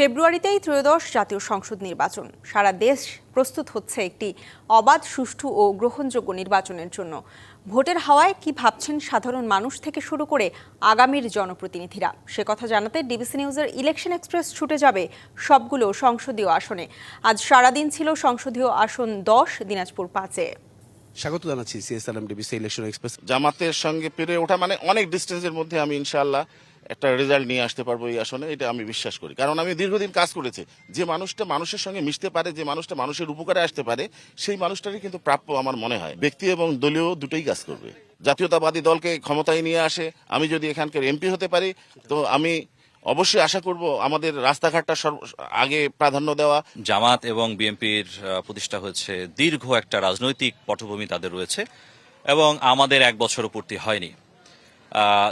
ফেব্রুয়ারিতেই ত্রয়োদশ জাতীয় সংসদ নির্বাচন। সারা দেশ প্রস্তুত হচ্ছে একটি অবাধ, সুষ্ঠু ও গ্রহণযোগ্য নির্বাচনের জন্য। ভোটের হাওয়ায় কি ভাবছেন সাধারণ মানুষ থেকে শুরু করে আগামীর জনপ্রতিনিধিরা? সে কথা জানাতে ডিবিসি নিউজের ইলেকশন এক্সপ্রেস ছুটে যাবে সবগুলো সংসদীয় আসনে। আজ সারাদিন ছিল সংসদীয় আসন দশ, দিনাজপুর পাঁচে। স্বাগত জানাচ্ছি সিএসএলএম ডিবিসি ইলেকশন এক্সপ্রেস। জামাতের সঙ্গে পেরে ওঠা মানে অনেক ডিস্টেন্সের মধ্যে আমি ইনশাআল্লাহ একটা রেজাল্ট নিয়ে আসতে পারব এই আসনে, এটা আমি বিশ্বাস করি। কারণ আমি দীর্ঘদিন কাজ করেছি, যে মানুষটা মানুষের সঙ্গে মিশতে পারে, যে মানুষটা মানুষের উপকারে আসতে পারে, সেই মানুষটারই কিন্তু প্রাপ্য আমার মনে হয়। ব্যক্তি এবং দলীয় দুটোই কাজ করবে। জাতীয়তাবাদী দলকে ক্ষমতায় নিয়ে আসে, আমি যদি এখানকার এমপি হতে পারি, তো আমি অবশ্যই আশা করব আমাদের রাস্তাঘাটটা সর্ব- আগে প্রাধান্য দেওয়া। জামাত এবং বিএনপির প্রতিষ্ঠা হয়েছে দীর্ঘ একটা রাজনৈতিক পটভূমি তাদের রয়েছে, এবং আমাদের এক বছরও পূর্তি হয়নি।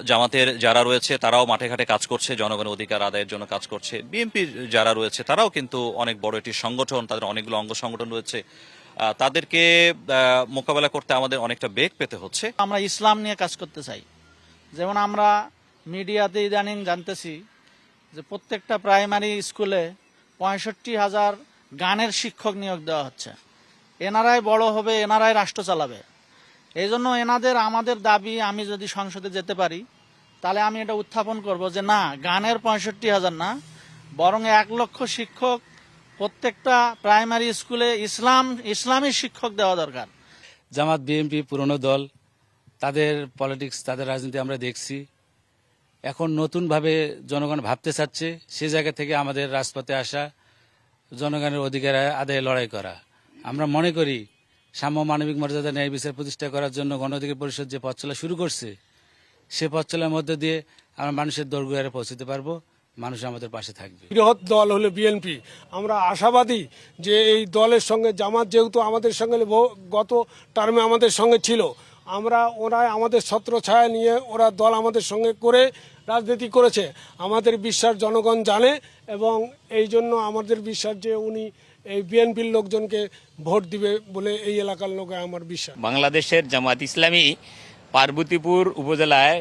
জামাতের যারা রয়েছে, তারাও মাঠে ঘাটে কাজ করছে, জনগণের অধিকার আদায়ের জন্য কাজ করছে। বিএনপির যারা রয়েছে, তারাও কিন্তু অনেক বড় একটি সংগঠন, তাদের অনেকগুলো অঙ্গ সংগঠন রয়েছে। তাদেরকে মোকাবেলা করতে আমাদের অনেকটা বেগ পেতে হচ্ছে। আমরা ইসলাম নিয়ে কাজ করতে চাই। যেমন আমরা মিডিয়াতে ইদানিং জানতেছি যে প্রত্যেকটা প্রাইমারি স্কুলে পঁয়ষট্টি হাজার গানের শিক্ষক নিয়োগ দেওয়া হচ্ছে। এনারাই বড় হবে, এনারাই রাষ্ট্র চালাবে। এই জন্য এনাদের, আমাদের দাবি আমি যদি সংসদে যেতে পারি, তাহলে আমি এটা উত্থাপন করব যে না, গানের পঁয়ষট্টি হাজার না, বরং এক লক্ষ শিক্ষক, প্রত্যেকটা প্রাইমারি স্কুলে ইসলাম, ইসলামী শিক্ষক দেওয়া দরকার। জামাত, বিএনপি, পুরনো দল, তাদের পলিটিক্স তাদের রাজনীতি আমরা দেখছি। এখন নতুনভাবে জনগণ ভাবতে চাচ্ছে, সে জায়গা থেকে আমাদের রাজপথে আসা জনগণের অধিকার আদায়ে লড়াই করা। আমরা মনে করি সাম্য মানবিক মর্যাদা ন্যায় বিচার প্রতিষ্ঠা করার জন্য গণ অধিকার পরিষদ যে পথ চলা শুরু করছে, সে পথ চলার মধ্যে দিয়ে আমরা মানুষের দোরগোয়ারে পৌঁছতে পারব, মানুষ আমাদের পাশে থাকবে। বৃহৎ দল হলো বিএনপি আমরা আশাবাদী যে এই দলের সঙ্গে, জামাত যেহেতু আমাদের সঙ্গে গত টার্মে আমাদের সঙ্গে ছিল, আমরা ওরা আমাদের ছত্র ছায়া নিয়ে ওরা দল আমাদের সঙ্গে করে রাজনীতি করেছে। আমাদের বিশ্বাস জনগণ জানে এবং এই জন্য আমাদের বিশ্বাস যে উনি এই বিএনপির লোকজনকে ভোট দিবে বলে এই এলাকার লোকে আমার বিশ্বাস। বাংলাদেশের জামাত ইসলামী পার্বতীপুর উপজেলায়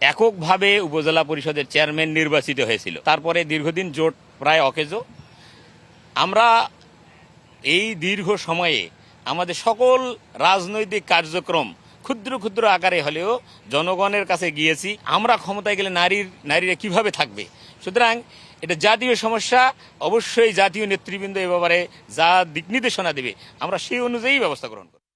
এককভাবে উপজেলা পরিষদের চেয়ারম্যান নির্বাচিত হয়েছিল। তারপরে দীর্ঘদিন জোট প্রায় অকেজো। আমরা এই দীর্ঘ সময়ে আমাদের সকল রাজনৈতিক কার্যক্রম ক্ষুদ্র ক্ষুদ্র আকারে হলেও জনগণের কাছে গিয়েছি। আমরা ক্ষমতায় গেলে নারীর নারীরা কীভাবে থাকবে? সুতরাং এটা জাতীয় সমস্যা, অবশ্যই জাতীয় নেতৃবৃন্দ এ ব্যাপারে যা দিক নির্দেশনা দেবে, আমরা সেই অনুযায়ী ব্যবস্থা গ্রহণ করব।